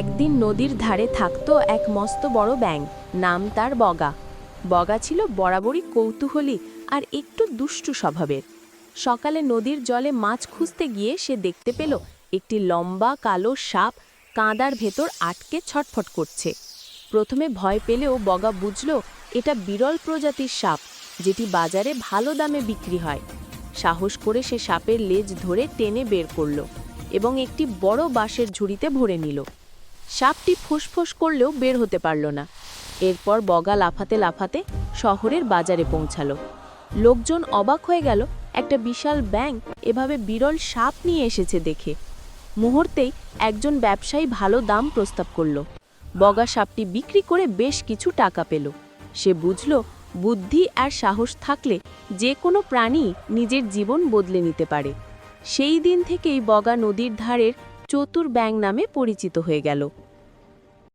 একদিন নদীর ধারে থাকতো এক মস্ত বড় ব্যাঙ, নাম তার বগা। বগা ছিল বরাবরই কৌতূহলী আর একটু দুষ্টু স্বভাবের। সকালে নদীর জলে মাছ খুঁজতে গিয়ে সে দেখতে পেল, একটি লম্বা কালো সাপ কাঁদার ভেতর আটকে ছটফট করছে। প্রথমে ভয় পেলেও বগা বুঝল, এটা বিরল প্রজাতির সাপ, যেটি বাজারে ভালো দামে বিক্রি হয়। সাহস করে সে সাপের লেজ ধরে টেনে বের করল এবং একটি বড় বাঁশের ঝুড়িতে ভরে নিল। সাপটি ফুসফুস করলেও বের হতে পারল না। এরপর বগা লাফাতে লাফাতে শহরের বাজারে পৌঁছালো। লোকজন অবাক হয়ে গেল, একটা বিশাল ব্যাঙ এভাবে বিরল সাপ নিয়ে এসেছে দেখে। মুহূর্তেই একজন ব্যবসায়ী ভালো দাম প্রস্তাব করল। বগা সাপটি বিক্রি করে বেশ কিছু টাকা পেল। সে বুঝল, বুদ্ধি আর সাহস থাকলে যে কোনো প্রাণী নিজের জীবন বদলে নিতে পারে। সেই দিন থেকেই বগা নদীর ধারের চতুর ব্যাং নামে পরিচিত হয়ে গেল।